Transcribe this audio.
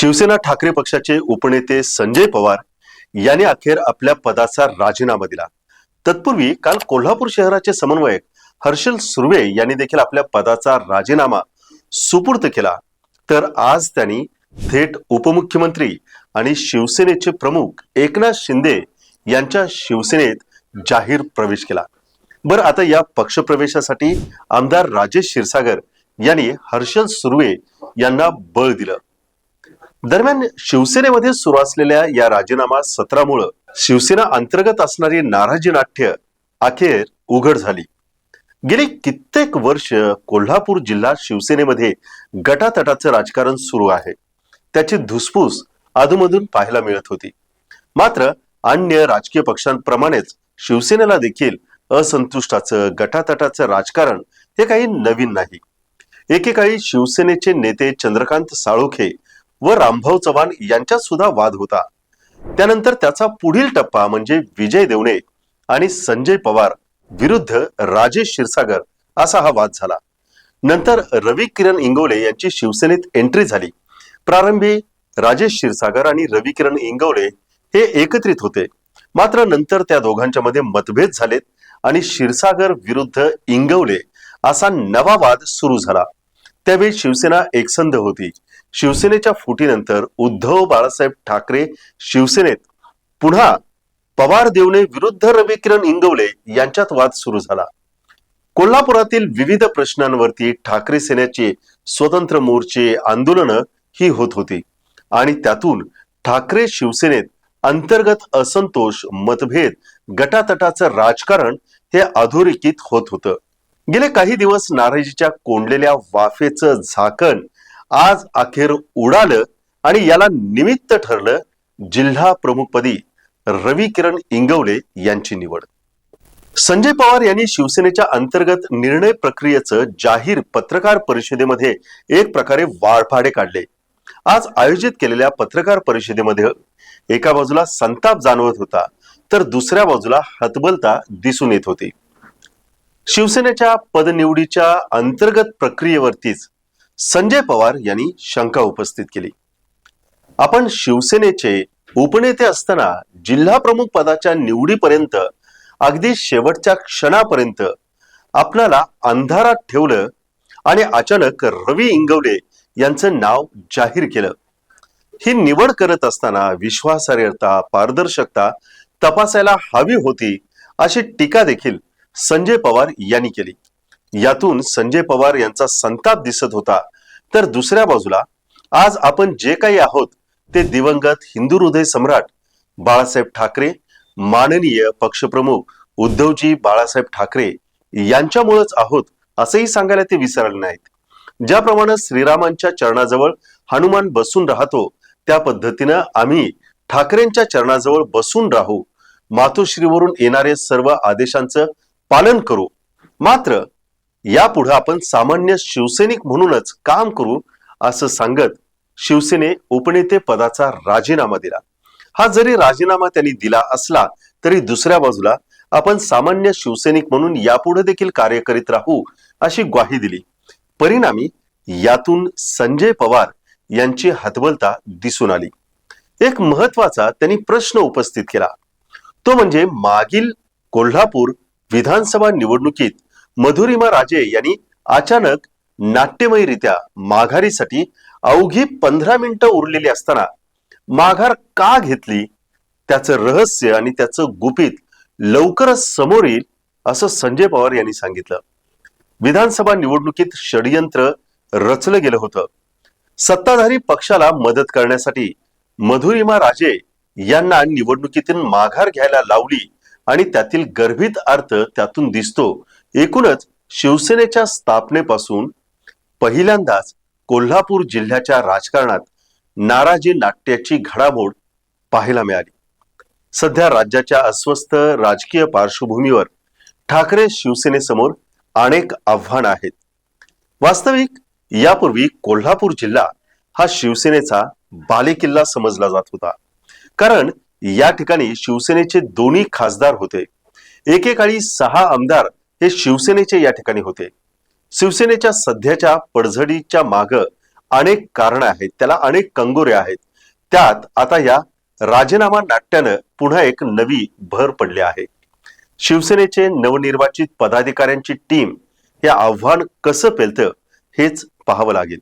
शिवसेना ठाकरे पक्षाचे उपनेते संजय पवार यांनी अखेर आपल्या पदाचा राजीनामा दिला. तत्पूर्वी काल कोल्हापूर शहराचे समन्वयक हर्षल सुर्वे यांनी देखील आपल्या पदाचा राजीनामा सुपूर्द केला. तर आज त्यांनी थेट उपमुख्यमंत्री आणि शिवसेनेचे प्रमुख एकनाथ शिंदे यांच्या शिवसेनेत जाहीर प्रवेश केला. बरं आता या पक्षप्रवेशासाठी आमदार राजेश क्षीरसागर यांनी हर्षल सुर्वे यांना बळ दिलं. दरम्यान शिवसेनेमध्ये सुरू असलेल्या या राजीनामा सत्रामुळं शिवसेना अंतर्गत असणारी नाराजी नाट्य अखेर उघड झाली. गेली कित्येक वर्ष कोल्हापूर जिल्हा शिवसेनेमध्ये गटातटाचं राजकारण सुरू आहे. त्याची धुसफूस अधूनमधून पाहायला मिळत होती. मात्र अन्य राजकीय पक्षांप्रमाणेच शिवसेनेला देखील असंतुष्टाचं गटातटाचं राजकारण हे काही नवीन नाही. एकेकाळी शिवसेनेचे नेते चंद्रकांत साळोखे व रामभाऊ चव्हाण यांच्यात सुद्धा वाद होता. त्यानंतर त्याचा पुढील टप्पा म्हणजे विजय देवणे आणि संजय पवार विरुद्ध राजेश क्षीरसागर असा हा वाद झाला. नंतर रवी किरण इंगवले यांची शिवसेनेत एंट्री झाली. प्रारंभी राजेश क्षीरसागर आणि रवी किरण इंगवले हे एकत्रित होते. मात्र नंतर त्या दोघांच्या मध्ये मतभेद झालेत आणि क्षीरसागर विरुद्ध इंगवले असा नवा वाद सुरू झाला. त्यावेळी शिवसेना एकसंध होती. शिवसेनेच्या फुटीनंतर उद्धव बाळासाहेब ठाकरे शिवसेनेत पुन्हा पवार देवणे विरुद्ध रविकिरण इंगवले यांच्यात वाद सुरू झाला. कोल्हापुरातील विविध प्रश्नांवरती ठाकरे सेनेचे स्वतंत्र मोर्चे आंदोलनं ही होत होती आणि त्यातून ठाकरे शिवसेनेत अंतर्गत असंतोष मतभेद गटातटाचं राजकारण हे अधोरेखित होत होतं. गेले काही दिवस नाराजीच्या कोंडलेल्या वाफेचं झाकण आज अखेर उडालं आणि याला निमित्त ठरलं जिल्हा प्रमुखपदी रवी किरण इंगवले यांची निवड. संजय पवार यांनी शिवसेनेच्या अंतर्गत निर्णय प्रक्रियेचं जाहीर पत्रकार परिषदेमध्ये एक प्रकारे वाळफाडे काढले. आज आयोजित केलेल्या पत्रकार परिषदेमध्ये एका बाजूला संताप जाणवत होता तर दुसऱ्या बाजूला हतबलता दिसून येत होती. शिवसेनेच्या पदनिवडीच्या अंतर्गत प्रक्रियेवरतीच संजय पवार यांनी शंका उपस्थित केली. आपण शिवसेनेचे उपनेते असताना जिल्हा प्रमुख पदाच्या निवडीपर्यंत अगदी शेवटच्या क्षणापर्यंत आपणाला अंधारात ठेवलं आणि अचानक रवी इंगवले यांचं नाव जाहीर केलं. ही निवड करत असताना विश्वासार्हता पारदर्शकता तपासायला हवी होती अशी टीका देखील संजय पवार यांनी केली. यातून संजय पवार यांचा संताप दिसत होता. तर दुसऱ्या बाजूला आज आपण जे काही आहोत ते दिवंगत हिंदू हृदय सम्राट बाळासाहेब ठाकरे माननीय पक्षप्रमुख उद्धवजी बाळासाहेब ठाकरे यांच्यामुळेच आहोत असंही सांगायला ते विसरले नाहीत. ज्याप्रमाणे श्रीरामांच्या चरणाजवळ हनुमान बसून राहतो त्या पद्धतीनं आम्ही ठाकरेंच्या चरणाजवळ बसून राहू मातोश्रीवरून येणारे सर्व आदेशांचं पालन करू. मात्र यापुढे आपण सामान्य शिवसैनिक म्हणूनच काम करू असं सांगत शिवसेने उपनेते पदाचा राजीनामा दिला. हा जरी राजीनामा त्यांनी दिला असला तरी दुसऱ्या बाजूला आपण सामान्य शिवसैनिक म्हणून यापुढे देखील कार्य करीत राहू अशी ग्वाही दिली. परिणामी यातून संजय पवार यांची हतबलता दिसून आली. एक महत्त्वाचा त्यांनी प्रश्न उपस्थित केला. तो म्हणजे मागील कोल्हापूर विधानसभा निवडणुकीत मधुरिमा राजे यांनी अचानक नाट्यमयरित्या माघारीसाठी अवघी पंधरा मिनिटं उरलेली असताना माघार का घेतली? त्याचं रहस्य आणि त्याचं गुपित लवकरच समोर येईल असं संजय पवार यांनी सांगितलं. विधानसभा निवडणुकीत षडयंत्र रचलं गेलं होतं. सत्ताधारी पक्षाला मदत करण्यासाठी मधुरिमा राजे यांना निवडणुकीतून माघार घ्यायला लावली आणि त्यातील गर्भित अर्थ त्यातून दिसतो एकूणच शिवसेनेच्या स्थापनेपासून पहिल्यांदाच कोल्हापूर जिल्ह्याच्या राजकारणात नाराजी नाट्याची घडामोड पाहायला मिळाली. सध्या राज्याच्या अस्वस्थ राजकीय पार्श्वभूमीवर ठाकरे शिवसेनेसमोर अनेक आव्हानं आहेत. वास्तविक यापूर्वी कोल्हापूर जिल्हा हा शिवसेनेचा बालेकिल्ला समजला जात होता. कारण या ठिकाणी शिवसेनेचे दोन्ही खासदार होते. एकेकाळी सहा आमदार हे शिवसेनेचे या ठिकाणी होते. शिवसेनेच्या सध्याच्या पडझडीच्या माग अनेक कारण आहेत. त्याला अनेक कंगोरे आहेत. त्यात आता या राजीनामा नाट्यानं पुन्हा एक नवी भर पडली आहे. शिवसेनेचे नवनिर्वाचित पदाधिकाऱ्यांची टीम हे आव्हान कसं पेलतं हेच पाहावं लागेल.